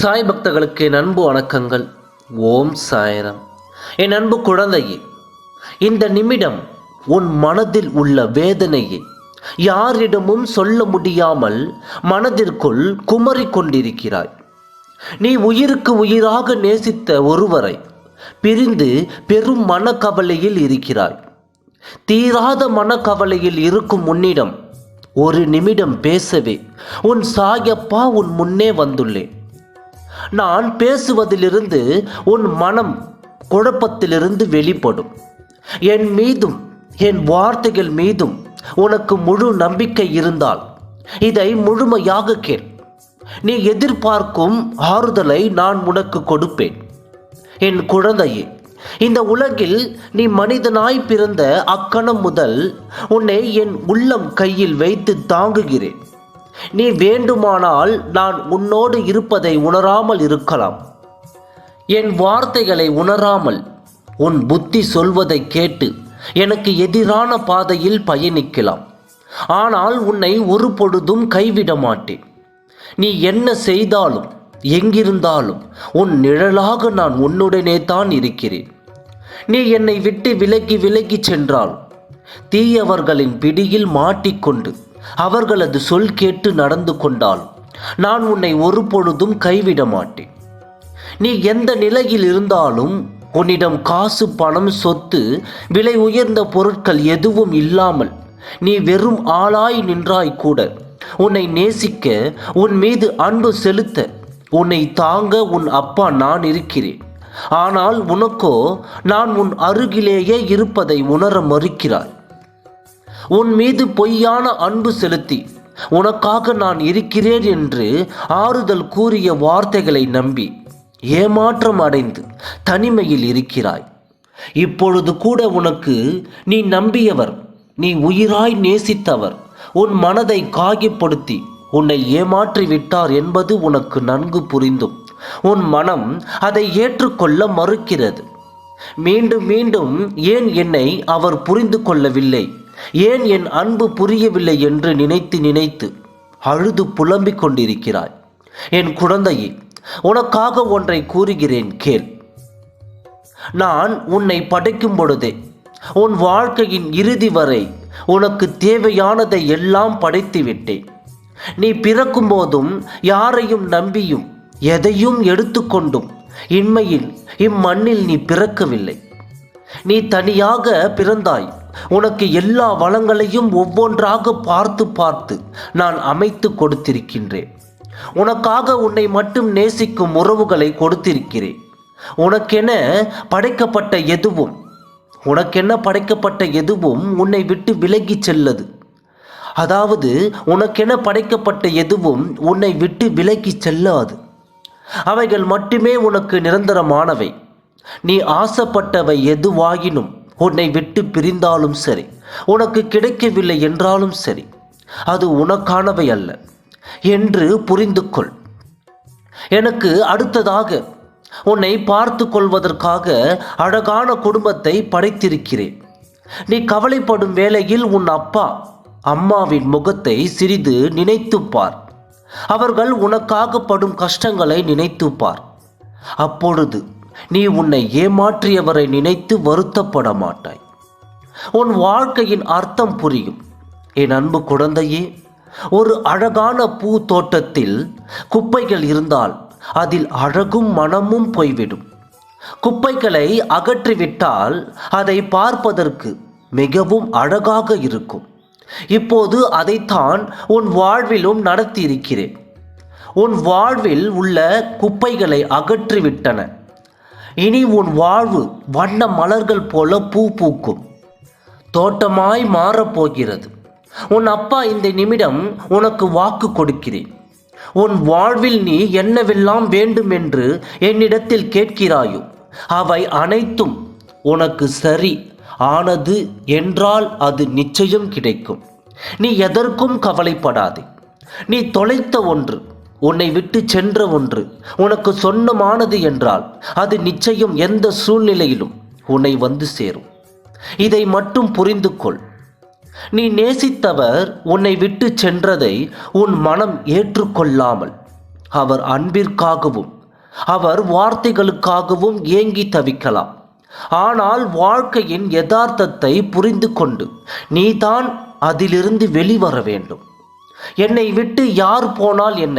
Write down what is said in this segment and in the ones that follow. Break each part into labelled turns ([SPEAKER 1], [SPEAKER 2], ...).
[SPEAKER 1] சாய் பக்தர்களுக்கு என் அன்பு வணக்கங்கள். ஓம் சாயரம். என் அன்பு குழந்தையே இந்த நிமிடம் உன் மனதில் உள்ள வேதனையை யாரிடமும் சொல்ல முடியாமல் மனதிற்குள் குமரி கொண்டிருக்கிறாய். நீ உயிருக்கு உயிராக நேசித்த ஒருவரை பிரிந்து பெரும் மனக்கவலையில் இருக்கிறாய். தீராத மனக்கவலையில் இருக்கும் உன்னிடம் ஒரு நிமிடம் பேசவே உன் சாயப்பா உன் முன்னே வந்துள்ளேன். நான் பேசுவதிலிருந்து உன் மனம் குழப்பத்திலிருந்து வெளிப்படும். என் மீதும் என் வார்த்தைகள் மீதும் உனக்கு முழு நம்பிக்கை இருந்தால் இதை முழுமையாக கேள். நீ எதிர்பார்க்கும் ஆறுதலை நான் உனக்கு கொடுப்பேன். என் குழந்தையே இந்த உலகில் நீ மனிதனாய் பிறந்த அக்கணம் முதல் உன்னை என் உள்ளம் கையில் வைத்து தாங்குகிறேன். நீ வேண்டுமானால் நான் உன்னோடு இருப்பதை உணராமல் இருக்கலாம். என் வார்த்தைகளை உணராமல் உன் புத்தி சொல்வதை கேட்டு எனக்கு எதிரான பாதையில் பயணிக்கலாம். ஆனால் உன்னை ஒரு பொழுதும் கைவிட மாட்டேன். நீ என்ன செய்தாலும் எங்கிருந்தாலும் உன் நிழலாக நான் உன்னுடனே தான் இருக்கிறேன். நீ என்னை விட்டு விலகி விலகி சென்றால் தீயவர்களின் பிடியில் மாட்டிக்கொண்டு அவர்களது சொல் கேட்டு நடந்து கொண்டால் நான் உன்னை ஒரு பொழுதும் கைவிட மாட்டேன். நீ எந்த நிலையில் இருந்தாலும் உன்னிடம் காசு பணம் சொத்து விலை உயர்ந்த பொருட்கள் எதுவும் இல்லாமல் நீ வெறும் ஆளாய் நின்றாய் கூட. உன்னை நேசிக்க உன் மீது அன்பு செலுத்த உன்னை தாங்க உன் அப்பா நான் இருக்கிறேன். ஆனால் உனக்கோ நான் உன் அருகிலேயே இருப்பதை உணர மறுக்கிறாய். உன் மீது பொய்யான அன்பு செலுத்தி உனக்காக நான் இருக்கிறேன் என்று ஆறுதல் கூறிய வார்த்தைகளை நம்பி ஏமாற்றம் அடைந்து தனிமையில் இருக்கிறாய். இப்பொழுது கூட உனக்கு நீ நம்பியவர் நீ உயிராய் நேசித்தவர் உன் மனதை காயப்படுத்தி உன்னை ஏமாற்றி விட்டார் என்பது உனக்கு நன்கு புரிந்தும். உன் மனம் அதை ஏற்றுக்கொள்ள மறுக்கிறது. மீண்டும் மீண்டும் ஏன் என்னை அவர் புரிந்து கொள்ளவில்லை? ஏன் என் அன்பு புரியவில்லை என்று நினைத்து நினைத்து அழுது புலம்பிக் கொண்டிருக்கிறாய்? என் குழந்தையே உனக்காக ஒன்றை கூறுகிறேன் கேள். நான் உன்னை படைக்கும் பொழுதே உன் வாழ்க்கையின் இறுதி வரை உனக்கு தேவையானதை எல்லாம் படைத்து விட்டேன். நீ பிறக்கும் போதும் யாரையும் நம்பியும் எதையும் எடுத்துக்கொண்டும் இன்மையில் இம்மண்ணில் நீ பிறக்கவில்லை. நீ தனியாக பிறந்தாய். உனக்கு எல்லா வளங்களையும் ஒவ்வொன்றாக பார்த்து பார்த்து நான் அமைத்து கொடுத்திருக்கின்றேன். உனக்காக உன்னை மட்டும் நேசிக்கும் உறவுகளை கொடுத்திருக்கிறேன். உனக்கென படைக்கப்பட்ட எதுவும் உனக்கென படைக்கப்பட்ட எதுவும் உன்னை விட்டு விலகி செல்லது. அதாவது உனக்கென படைக்கப்பட்ட எதுவும் உன்னை விட்டு விலகி செல்லாது. அவைகள் மட்டுமே உனக்கு நிரந்தரமானவை. நீ ஆசைப்பட்டவை எதுவாகினும் உன்னை விட்டு பிரிந்தாலும் சரி உனக்கு கிடைக்கவில்லை என்றாலும் சரி அது உனக்கானவை அல்ல என்று புரிந்து கொள் எனக்கு அடுத்ததாக உன்னை பார்த்து கொள்வதற்காக அழகான குடும்பத்தை படைத்திருக்கிறேன். நீ கவலைப்படும் வேளையில் உன் அப்பா அம்மாவின் முகத்தை சிறிது நினைத்துப்பார். அவர்கள் உனக்காக படும் கஷ்டங்களை நினைத்துப்பார். அப்பொழுது நீ உன்னை ஏமாற்றியவரை நினைத்து வருத்தப்பட மாட்டாய் உன் வாழ்க்கையின் அர்த்தம் புரியும். என் அன்பு குழந்தையே ஒரு அழகான பூ தோட்டத்தில் குப்பைகள் இருந்தால் அதில் அழகும் மனமும் போய்விடும். குப்பைகளை அகற்றிவிட்டால் அதை பார்ப்பதற்கு மிகவும் அழகாக இருக்கும். இப்போது அதைத்தான் உன் வாழ்விலும் நடத்தியிருக்கிறேன். உன் வாழ்வில் உள்ள குப்பைகளை அகற்றிவிட்டன. இனி உன் வாழ்வு வண்ண மலர்கள் போல பூ பூக்கும். தோட்டமாய் மாறப்போகிறது உன் அப்பா இந்த நிமிடம் உனக்கு வாக்கு கொடுக்கிறேன். உன் வாழ்வில் நீ என்னவெல்லாம் வேண்டும் என்று என்னிடத்தில் கேட்கிறாயோ அவை அனைத்தும் உனக்கு சரி. ஆனது என்றால் அது நிச்சயம் கிடைக்கும். நீ எதற்கும் கவலைப்படாதே. நீ தொலைத்த ஒன்று. உன்னை விட்டு சென்ற ஒன்று. உனக்கு சொந்தமானது என்றால் அது நிச்சயம் எந்த சூழ்நிலையிலும் உன்னை வந்து சேரும். இதை மட்டும் புரிந்து கொள் நீ நேசித்தவர் உன்னை விட்டு சென்றதை உன் மனம் ஏற்றுக்கொள்ளாமல் அவர் அன்பிற்காகவும் அவர் வார்த்தைகளுக்காகவும் ஏங்கி தவிக்கலாம். ஆனால் வாழ்க்கையின் யதார்த்தத்தை புரிந்து கொண்டு நீதான் அதிலிருந்து வெளிவர வேண்டும். என்னை விட்டு யார் போனால் என்ன?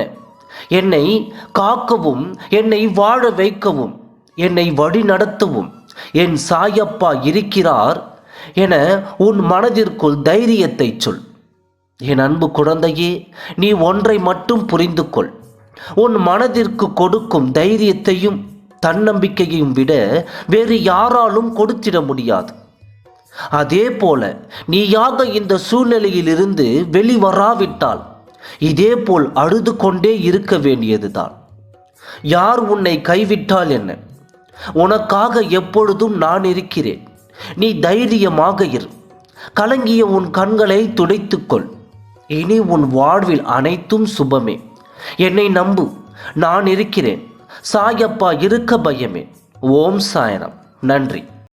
[SPEAKER 1] என்னை காக்கவும் என்னை வாழ வைக்கவும் என்னை வழிநடத்தவும். என் சாயப்பா இருக்கிறார் என உன் மனதிற்குள் தைரியத்தை சொல். என் அன்பு குழந்தையே நீ ஒன்றை மட்டும் புரிந்து கொள் உன் மனதிற்கு கொடுக்கும் தைரியத்தையும் தன்னம்பிக்கையையும் விட வேறு யாராலும் கொடுத்திட முடியாது. அதே போல நீயாக இந்த சூழ்நிலையிலிருந்து வெளிவராவிட்டால் இதேபோல் அழுது கொண்டே இருக்க வேண்டியதுதான். யார் உன்னை கைவிட்டால் என்ன? உனக்காக எப்பொழுதும் நான் இருக்கிறேன். நீ தைரியமாக இரு. கலங்கிய உன் கண்களை துடைத்துக்கொள். இனி உன் வாழ்வில் அனைத்தும் சுபமே. என்னை நம்பு. நான் இருக்கிறேன். சாயப்பா இருக்க பயமே. ஓம் சாயனம் நன்றி.